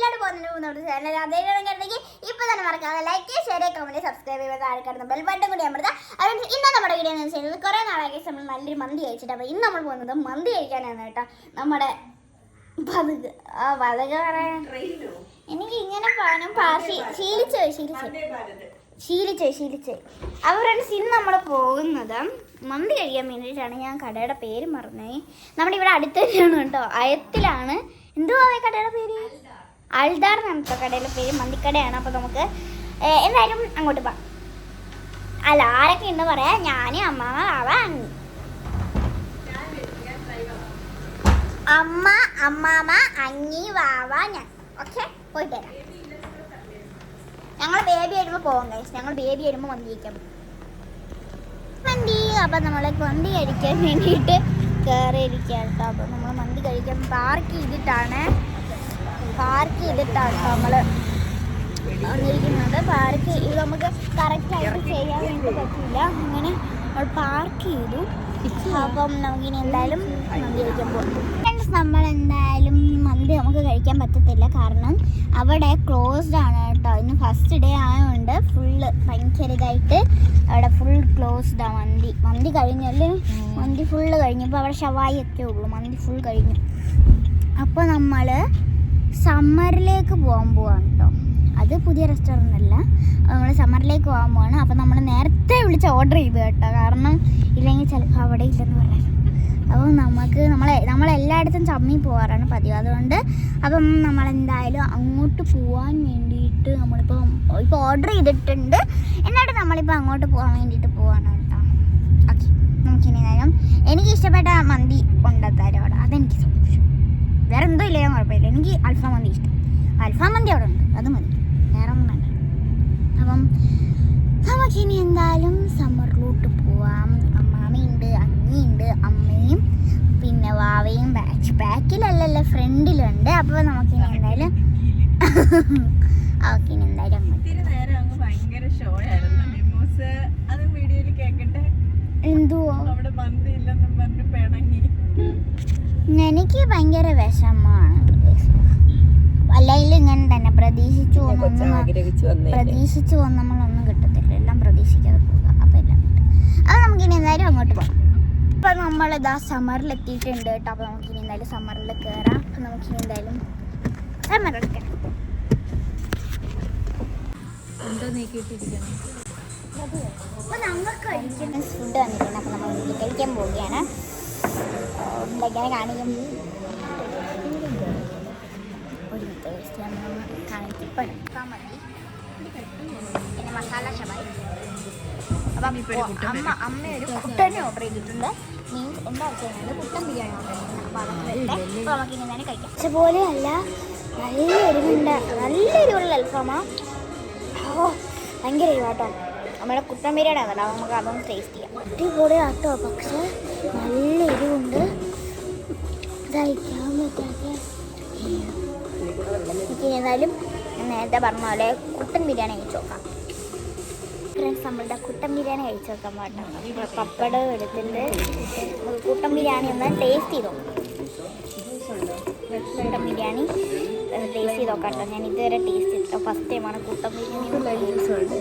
വീട്ടിലോട്ട് പോകുന്നതിന് ചാനൽ അതേപോലെ ഇപ്പോൾ ഇപ്പൊ തന്നെ മറക്കാതെ ലൈക്ക് ഷെയർ കമന്റ് സബ്സ്ക്രൈബ് ചെയ്യുക ആൾക്കാരുടെ ബെൽ ബട്ടൺ കൂടി അമൃത അതുകൊണ്ട് ഇന്ന് നമ്മുടെ വീഡിയോ എന്ന് വെച്ചാൽ കുറേ നാളായി നമ്മൾ നല്ലൊരു മന്തി കഴിച്ചിട്ട്. അപ്പോൾ ഇന്ന് നമ്മൾ പോകുന്നത് മന്തി കഴിക്കാനാണ് കേട്ടോ. നമ്മുടെ പതുക ആ പതുക പറയാൻ എനിക്ക് ഇങ്ങനെ പറയാനും ശീലിച്ചോ ശീലിച്ചു ശീലിച്ചു ശീലിച്ചു അപ്പോൾ ഫ്രണ്ട്സ് ഇന്ന് നമ്മൾ പോകുന്നത് മന്തി കഴിക്കാൻ വേണ്ടിയിട്ടാണ്. ഞാൻ കടയുടെ പേര് മറന്നേ. നമ്മുടെ ഇവിടെ അടുത്ത് കേട്ടോ. അയത്തിലാണ്. എന്തുവാ കടയുടെ പേര്? അൽദാർ എന്നാണ് കേട്ടോ കടയുടെ പേര് മന്തിക്കടയാണ് അപ്പോൾ നമുക്ക് എന്തായാലും അങ്ങോട്ട് പോകാം. അല്ല ആരൊക്കെ ഉണ്ട് പറയാ? ഞാൻ അമ്മ അവ അമ്മ അമ്മാമ അങ്ങി വാവ ഞാൻ ഓക്കെ? പോയിട്ട് വരാം. ഞങ്ങൾ ബേബി വരുമ്പോൾ പോകാം കഴിച്ചു ഞങ്ങൾ ബേബി വരുമ്പോൾ മന്തി കഴിക്കാൻ അപ്പൊ മന്തി അപ്പം നമ്മൾ കഴിക്കാൻ വേണ്ടിയിട്ട് കേറിയിരിക്കാം കേട്ടോ. അപ്പം നമ്മൾ മന്തി കഴിക്കാൻ പാർക്ക് ചെയ്തിട്ടാണ് പാർക്ക് ചെയ്തിട്ടാണ് നമ്മൾ വന്നിരിക്കുന്നത്. പാർക്ക് ഇത് നമുക്ക് കറക്റ്റായിട്ട് ചെയ്യാൻ വേണ്ടി പറ്റില്ല. അങ്ങനെ പാർക്ക് ചെയ്തു. അപ്പം നമുക്കിനി എന്തായാലും മന്തി കഴിക്കാൻ പോകും നമ്മൾ എന്തായാലും മന്തി നമുക്ക് കഴിക്കാൻ പറ്റത്തില്ല. കാരണം അവിടെ ക്ലോസ്ഡ് ആണ് കേട്ടോ. ഇന്ന് ഫസ്റ്റ് ഡേ ആയതുകൊണ്ട് ഫുള്ള് ഭയങ്കര ഇതായിട്ട് അവിടെ ഫുൾ ക്ലോസ്ഡ് ആണ് മന്തി. മന്തി കഴിഞ്ഞാൽ മന്തി ഫുള്ള് കഴിഞ്ഞു. ഇപ്പോൾ അവിടെ ഷവായി ഒക്കെ ഉള്ളൂ. മന്തി ഫുൾ കഴിഞ്ഞു. അപ്പോൾ നമ്മൾ സമ്മറിലേക്ക് പോകാൻ പോവാണ് കേട്ടോ അത് പുതിയ റെസ്റ്റോറന്റ് അല്ല. നമ്മൾ സമ്മറിലേക്ക് പോകാൻ പോവാണ്. അപ്പോൾ നമ്മൾ നേരത്തെ വിളിച്ച് ഓർഡർ ചെയ്തു കേട്ടോ. കാരണം ഇല്ലെങ്കിൽ ചിലപ്പോൾ അവിടെ ഇല്ലെന്ന് പറയാം. അപ്പോൾ നമുക്ക് നമ്മളെ നമ്മളെല്ലായിടത്തും ചമ്മി പോകാറാണ് പതിവ്. അതുകൊണ്ട് അപ്പം നമ്മളെന്തായാലും അങ്ങോട്ട് പോകാൻ വേണ്ടിയിട്ട് നമ്മളിപ്പോൾ ഇപ്പോൾ ഓർഡർ ചെയ്തിട്ടുണ്ട്. എന്നിട്ട് നമ്മളിപ്പോൾ അങ്ങോട്ട് പോകാൻ വേണ്ടിയിട്ട് പോവാണ് കേട്ടോ ഓക്കെ നമുക്കിനി നേരം എനിക്ക് ഇഷ്ടപ്പെട്ട മന്തി ഉണ്ടെത്താരും അവിടെ. അതെനിക്ക് വേറെ എന്തോ ഇല്ല ഞാൻ കുഴപ്പമില്ല. എനിക്ക് അൽഫാം മന്തി ഇഷ്ടം. അൽഫാം മന്തി അവിടെ ഉണ്ട്. അത് മതി. വേറെ ഒന്നും വേണ്ട. അപ്പം നമുക്കിനി എന്തായാലും സമ്മറിലോട്ട് പോവാം. അമ്മാമയുണ്ട് അങ്ങിയുണ്ട് അമ്മയും പിന്നെ വാവയും ബാക്ക് ബാക്കിലല്ലല്ലോ ഫ്രണ്ടിലുണ്ട്. അപ്പോൾ നമുക്കിനി എന്തായാലും ഓക്കെ എന്തായാലും നേരം അങ്ങ് ഭയങ്കര ഷോ ആയിരുന്നു അത് വീഡിയോയിൽ എന്തുവോ? അവിടെ മന്തി ഇല്ലെന്നും പറഞ്ഞ് പിണങ്ങി. എനിക്ക് ഭയങ്കര വിഷമമാണ് അല്ലെങ്കിൽ ഇങ്ങനെ തന്നെ പ്രതീക്ഷിച്ചു പ്രതീക്ഷിച്ചു വന്ന് നമ്മളൊന്നും കിട്ടത്തില്ല. എല്ലാം പ്രതീക്ഷിക്കാതെ പോകുക അപ്പം എല്ലാം കിട്ടും. അപ്പോൾ നമുക്കിനി എന്തായാലും അങ്ങോട്ട് പോകാം. അപ്പം നമ്മളിതാ സമ്മറിൽ എത്തിയിട്ടുണ്ട് കേട്ടോ. അപ്പോൾ നമുക്കിനി എന്തായാലും സമ്മറിൽ കയറാം അപ്പം നമുക്കിനി എന്തായാലും സമ്മറിൽ നീക്കിയിട്ടിരിക്കണം അപ്പോൾ ഞങ്ങൾ കഴിക്കുന്ന ഫുഡ് വന്നിട്ടുണ്ട്. അപ്പോൾ നമ്മൾ കഴിക്കാൻ പോവുകയാണ്. ഇങ്ങനെ കാണിക്കും. ഒരു പിന്നെ മസാല ഷമായി അപ്പം അമ്മ അമ്മ ഒരു കുട്ടനെ ഓർഡർ ചെയ്തിട്ടുണ്ട്. മീൻസ് എന്താ വെച്ചാൽ കുട്ടൻ ബിരിയാണി ഓർഡർ ചെയ്തിട്ടുണ്ട്. അപ്പോൾ അതൊക്കെ അപ്പോൾ നമുക്ക് ഇനി തന്നെ കഴിക്കാം. പക്ഷെ പോലെയല്ല നല്ല എരിവുണ്ട്. നല്ല എരിവുള്ള അൽഫാമാ. ഓ ഭയങ്കര എരിവാട്ടോ നമ്മുടെ കുട്ടൻ ബിരിയാണി അതല്ല നമുക്ക് അതൊന്ന് ടേസ്റ്റ് ചെയ്യാം. അടിപൊളി ആട്ടോ. പക്ഷെ നല്ല എരിവുണ്ട്. കഴിക്കാൻ പറ്റാത്ത ഏതായാലും നേരത്തെ പറഞ്ഞ പോലെ കുട്ടൻ ബിരിയാണി കഴിച്ചു നോക്കാം. ഫ്രണ്ട്സ് നമ്മളുടെ കുട്ടൻ ബിരിയാണി കഴിച്ചു നോക്കാൻ പാട്ടാണ് പപ്പടം എടുത്തിട്ട് കുട്ടൻ ബിരിയാണി ഒന്ന് ടേസ്റ്റ് ചെയ്ത് കുട്ടൻ ബിരിയാണി ടേസ്റ്റ് ചെയ്ത് നോക്കാം കേട്ടോ. ഞാൻ ഇതുവരെ ടേസ്റ്റ് ചെയ്തിട്ടോ ഫസ്റ്റ് ടൈമാണ് കുട്ടൻ ബിരിയാണി.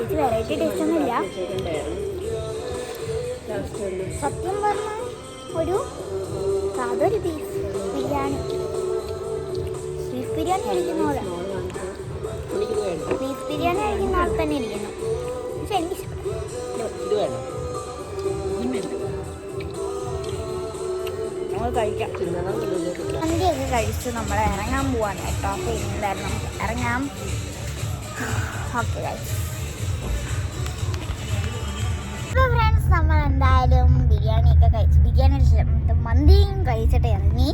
പ്രത്യേകിച്ച് വെറൈറ്റി ടേസ്റ്റ് ഒന്നുമില്ല സത്യം പറഞ്ഞാൽ ഒരു അതൊരു ബീഫ് ബിരിയാണി. ബീഫ് ബിരിയാണി കഴിക്കുന്ന പോലെ. ബീഫ് ബിരിയാണി കഴിക്കുന്ന ആൾ തന്നെ ഇരിക്കുന്നു. പക്ഷെ എനിക്ക് കഴിക്കാം. കഴിച്ചു നമ്മൾ ഇറങ്ങാൻ പോവാണ് കേട്ടോ. അപ്പോൾ എന്തായാലും നമുക്ക് ഇറങ്ങാം. ഓക്കെ കഴിച്ചു നമ്മൾ എന്തായാലും ബിരിയാണിയൊക്കെ കഴിച്ചു ബിരിയാണി കഴിച്ചിട്ട് മന്തിയും കഴിച്ചിട്ട് ഇറങ്ങി.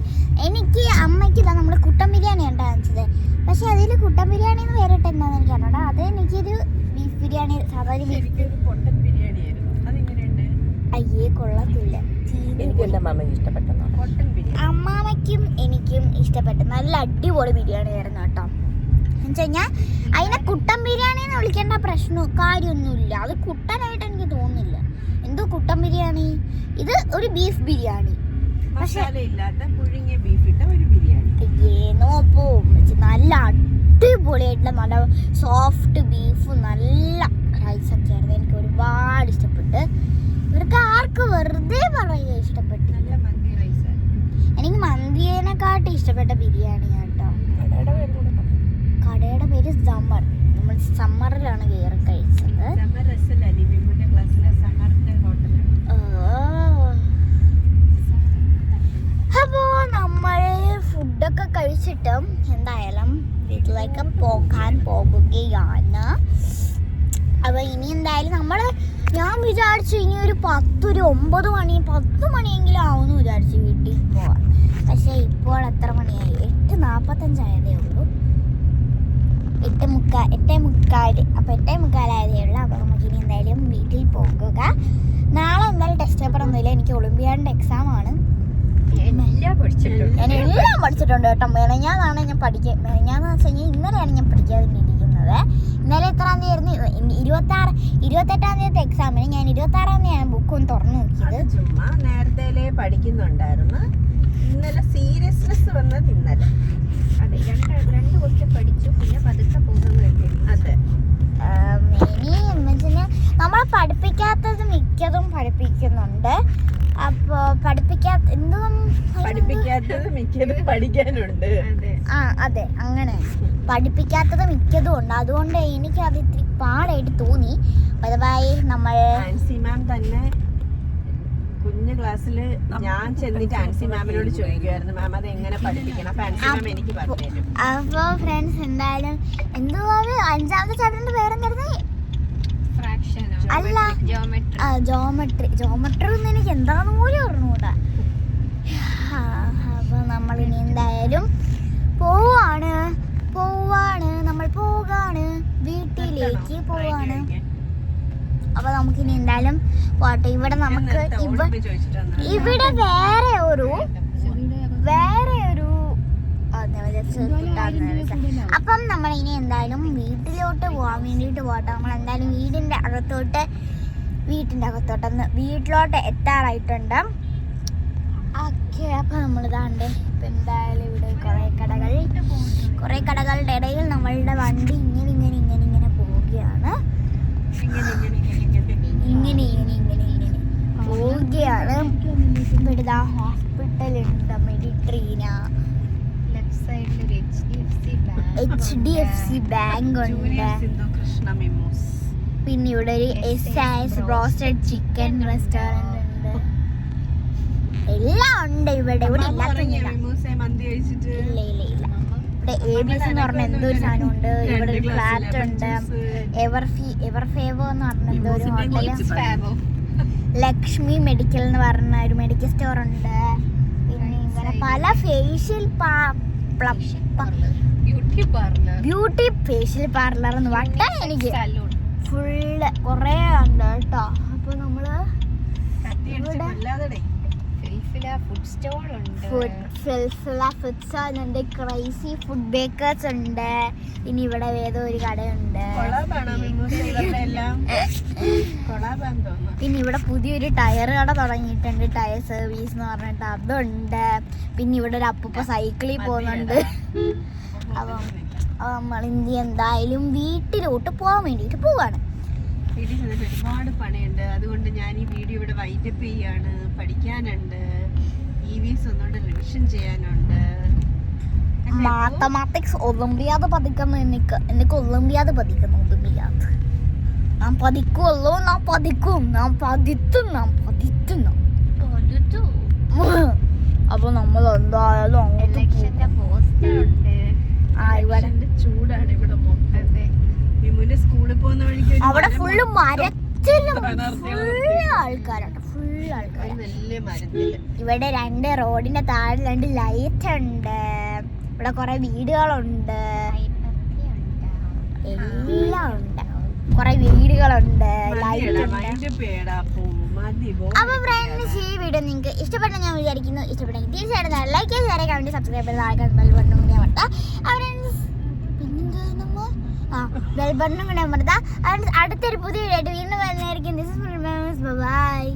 എനിക്ക് അമ്മയ്ക്ക് ഇതാ നമ്മൾ കുട്ടൻ ബിരിയാണി ഉണ്ടാകാൻ വെച്ചത് പക്ഷേ അതിൽ കുട്ടൻ ബിരിയാണി എന്ന് പേരിട്ട് എന്താണെന്ന് എനിക്ക് അറിഞ്ഞൂടാ. അത് എനിക്കൊരു ബീഫ് ബിരിയാണി സാധാരണ ബീഫ് പൊട്ടൻ ബിരിയാണി ആയിരുന്നു. അതെങ്ങനെയുണ്ട്? അയ്യേ കൊള്ളത്തില്ല. അമ്മാമയ്ക്കും എനിക്കും ഇഷ്ടപ്പെട്ടു നല്ല അടിപൊളി ബിരിയാണി ആയിരുന്നു കേട്ടോ എന്നുവെച്ചാൽ അതിനെ കുട്ടൻ ബിരിയാണി എന്ന് വിളിക്കേണ്ട പ്രശ്നവും കാര്യമൊന്നുമില്ല. അത് കുട്ടനായിട്ട് എനിക്ക് തോന്നുന്നില്ല. എന്തോ കുട്ടൻ ബിരിയാണി. ഇത് ഒരു ബീഫ് ബിരിയാണി. പുഴുങ്ങിയ ബീഫ് ഇട്ട ഒരു ബിരിയാണി. നോപ്പോ നല്ല അടിപൊളിയായിട്ടുള്ള നല്ല സോഫ്റ്റ് ബീഫ് നല്ല റൈസ് ഒക്കെ ആയിരുന്നു എനിക്ക് ഒരുപാട് ഇഷ്ടപ്പെട്ട്. ഇവർക്ക് ആർക്ക് വെറുതെ പറയുക ഇഷ്ടപ്പെട്ടു നല്ല മന്തി റൈസ് എനിക്ക് മന്തിയേനെക്കാട്ടും ഇഷ്ടപ്പെട്ട ബിരിയാണി കേട്ടോ. കടയുടെ പേര് സമ്മർ. നമ്മൾ സമ്മറിലാണ് കയറി കഴിച്ചത്. ഫുഡൊക്കെ എന്തായാലും വീട്ടിലേക്ക് പോകാൻ പോകുകയാണ്. അപ്പൊ ഇനി എന്തായാലും നമ്മൾ ഞാൻ വിചാരിച്ചു ഇനി ഒരു പത്തൊരു ഒമ്പത് മണി പത്ത് മണിയെങ്കിലും ആവുമെന്ന് വിചാരിച്ചു വീട്ടിൽ പോവാൻ. പക്ഷെ ഇപ്പോൾ എത്ര മണിയായി? എട്ട് നാൽപ്പത്തഞ്ചായതേ ഉള്ളൂ. എട്ട് മുക്കാൽ എട്ടേ മുക്കാൽ അപ്പോൾ എട്ടേ മുക്കാലായതേ ഉള്ളൂ. അപ്പോൾ നമുക്ക് ഇനി എന്തായാലും വീട്ടിൽ പോകുക. നാളെ എന്തായാലും ടെസ്റ്റ് പേപ്പർ ഒന്നുമില്ല. എനിക്ക് ഒളിമ്പിയാഡിന്റെ എക്സാം ആണ്. ഞാൻ എല്ലാം പഠിച്ചിട്ടുണ്ട് കേട്ടോ. മെനഞ്ഞാന്നാണ് ഞാൻ പഠിക്കുക മെനഞ്ഞാന്ന് വെച്ച് കഴിഞ്ഞാൽ ഇന്നലെയാണ് ഞാൻ പഠിക്കാതിരിക്കുന്നത് ഇന്നലെ എത്രാം തീയതി ആയിരുന്നു? ഇരുപത്തി ആറ് ഇരുപത്തെട്ടാം തീയതി എക്സാമിന് ഞാൻ ഇരുപത്തി ആറാം തീയതിയാണ് ബുക്ക് ഒന്ന് തുറന്നു നോക്കിയത്. നേരത്തെ പഠിക്കുന്നുണ്ടായിരുന്നു. ഇന്നലെ സീരിയസ്നെസ് വന്നത് ഇന്നലെ. അതെ രണ്ട് രണ്ട് കൊച്ചു പഠിച്ചു. പിന്നെ പതുക്കെ പോകുന്നു അതെ. ഇനി എന്ന് വെച്ചാൽ നമ്മളെ പഠിപ്പിക്കാത്തത് മിക്കതും പഠിപ്പിക്കുന്നുണ്ട്. അപ്പോ പഠിപ്പിക്കാത്ത എന്തും പഠിപ്പിക്കാത്തത് മിക്കതും പഠിക്കാനുണ്ട്. അതെ. ആ അതെ അങ്ങനെ. പഠിപ്പിക്കാത്തത് മിക്കതും ഉണ്ട്. അതുകൊണ്ട് എനിക്ക് അത് ഇത്തിരി പാടായിട്ട് തോന്നി. പതിവായി നമ്മൾ ആൻസി മാം തന്നെ കുഞ്ഞു ക്ലാസ്സിൽ ഞാൻ ചെന്നിട്ട് ആൻസി മാമിനോട് ചോദിക്കുമായിരുന്നു മാം അത് എങ്ങനെ പഠിപ്പിക്കണം? അപ്പൊ ആൻസി മാം എനിക്ക് പറഞ്ഞു അപ്പോൾ ഫ്രണ്ട്സ് എന്തായാലും എന്തുവാ അഞ്ചാമത്തെ ചാപ്റ്ററിന്റെ പേരെന്തായിരുന്നു? അല്ല. ജോമെട്രി ജോമെട്രി ഒന്നും എനിക്ക് എന്താന്ന് പോലും അറിഞ്ഞൂടാ അപ്പൊ നമ്മൾ ഇനി എന്തായാലും പോവാണ്. പോവാണ്. നമ്മൾ പോകാണ്. വീട്ടിലേക്ക് പോവാണ്. അപ്പൊ നമുക്ക് ഇനി എന്തായാലും പോട്ടെ. ഇവിടെ നമുക്ക് ഇവ ഇവിടെ വേറെ ഒരു വേറെ ഒരു ആ, ഞാൻ വിചാരിച്ചു കിട്ടാന്ന് വിചാരിച്ചു. അപ്പം നമ്മൾ ഇനി എന്തായാലും വീട്ടിലോട്ട് പോകാൻ വേണ്ടിയിട്ട് പോകട്ടെ നമ്മൾ എന്തായാലും വീടിന്റെ അകത്തോട്ട് വീട്ടിന്റെ അകത്തോട്ടൊന്ന് വീട്ടിലോട്ട് എത്താറായിട്ടുണ്ട്. ഓക്കെ അപ്പൊ നമ്മൾ ഇതാണ്ട് ഇപ്പൊ എന്തായാലും ഇവിടെ കുറേ കടകൾ കുറേ കടകളുടെ ഇടയിൽ നമ്മളുടെ വണ്ടി ഇങ്ങനെ ഇങ്ങനെ ഇങ്ങനെ ഇങ്ങനെ പോവുകയാണ്. ഇങ്ങനെ ഇങ്ങനെ ഇങ്ങനെ ഇങ്ങനെ പോവുകയാണ്. ഇവിടെ ഹോസ്പിറ്റലുണ്ട് മെഡിട്രീന സൈഡിൽ ഒരു H D F C bank H D F C bank ഉണ്ട്. പിന്നെ ഇവിടെ ഒരു S S roasted chicken restaurant ഉണ്ട്. എല്ലാം ഉണ്ട് ഇവിടെ. ഇവിടെ ഇല്ല. ഇല്ല ഇല്ല ഇവിടെ എ ബി എസ് എന്ന് പറഞ്ഞ എന്തോ ഒരു സാധനം ഉണ്ട്. ഇവിടെ ഒരു ഫ്ലാറ്റ് ഉണ്ട്. എവർ ഫി എവർ ഫേവോ എന്ന് പറഞ്ഞ എന്തോ ഒരു ലക്ഷ്മി മെഡിക്കൽ എന്ന് പറഞ്ഞ ഒരു മെഡിക്കൽ സ്റ്റോർ ഉണ്ട്. പിന്നെ ഇങ്ങനെ പല ഫേഷ്യൽ ബ്യൂട്ടി ഫേഷ്യൽ പാർലർ എന്ന് പറഞ്ഞാൽ എനിക്ക് ഫുള്ള് കുറേ ഉണ്ട് കേട്ടോ. അപ്പൊ നമ്മൾ ഇവിടെ- ഫുഡ് ഉണ്ട്. ക്രൈസി ഫുഡ് ബേക്കേഴ്സ് ഉണ്ട് ഇനി ഇവിടെ ഏതോ ഒരു കടയുണ്ട്. പിന്നെ ഇവിടെ പുതിയൊരു ടയർ കട തുടങ്ങിയിട്ടുണ്ട്. ടയർ സർവീസ് എന്ന് പറഞ്ഞിട്ട് അതുണ്ട്. പിന്നെ ഇവിടെ ഒരു അപ്പൂപ്പ സൈക്കിളിൽ പോകുന്നുണ്ട്. അപ്പം നമ്മൾ ഇനി എന്തായാലും വീട്ടിലോട്ട് പോകാൻ വേണ്ടിയിട്ട് പോവാണ്. വീട്ടിൽ ചെന്നിട്ട് ഒരുപാട് പണിയുണ്ട്. അതുകൊണ്ട് ഞാൻ ഈ വീഡിയോ ഇവിടെ വൈൻഡപ്പ് ചെയ്യാണ്. പഠിക്കാനുണ്ട്. ഇ വി എസ് ഒന്നുകൂടെ റിവിഷൻ ചെയ്യാനുണ്ട് മാത്തമാറ്റിക്സ് ഒളിമ്പിയാത് പതിക്കുന്നു. എനിക്ക് എനിക്ക് ഒളിമ്പിയാത് പതിക്കുന്നു. ഒളിമ്പിയാത് ഞാൻ പതിക്കുമല്ലോ ഞാൻ പതിക്കും. ഞാൻ പതിത്തും ഞാൻ പതിത്തും. അപ്പൊ നമ്മൾ എന്തായാലും അങ്ങോട്ട് ചൂടാണ് ഇവിടെ മൊത്തം അതെ മിമുന്റെ സ്കൂളിൽ പോകുന്ന വഴിക്ക് ഒരു അവിടെ ഫുള്ള് മരത്തിലും ഫുള്ള് ആൾക്കാരുണ്ട് ഫുള്ള് ആൾക്കാർ ഇവിടെ രണ്ട് റോഡിന്റെ താഴെ രണ്ട് ലൈറ്റ് ഉണ്ട്. ഇവിടെ കുറെ വീടുകളുണ്ട്. എല്ലാം ഉണ്ട്. കുറെ വീടുകളുണ്ട്. ലൈറ്റ് ഉണ്ട്. അപ്പൊ ഫ്രണ്ട്സ് ഈ വീഡിയോ നിങ്ങൾക്ക് ഇഷ്ടപ്പെട്ടെന്ന് ഞാൻ വിചാരിക്കുന്നു. ഇഷ്ടപ്പെട്ടെങ്കിൽ തീർച്ചയായിട്ടും ലൈക്ക് ഷെയർ കമന്റ് സബ്സ്ക്രൈബ് ചെയ്ത് ആൾക്കാർ ബെൽ ബട്ടൺ കൂടി അമർത്താം. ഫ്രണ്ട്സ് பெல் பண்ணுங்க நம்பர் தான் அடுத்த புதிய வீடியோ இன்னும் நேரம் இருக்குது பாய்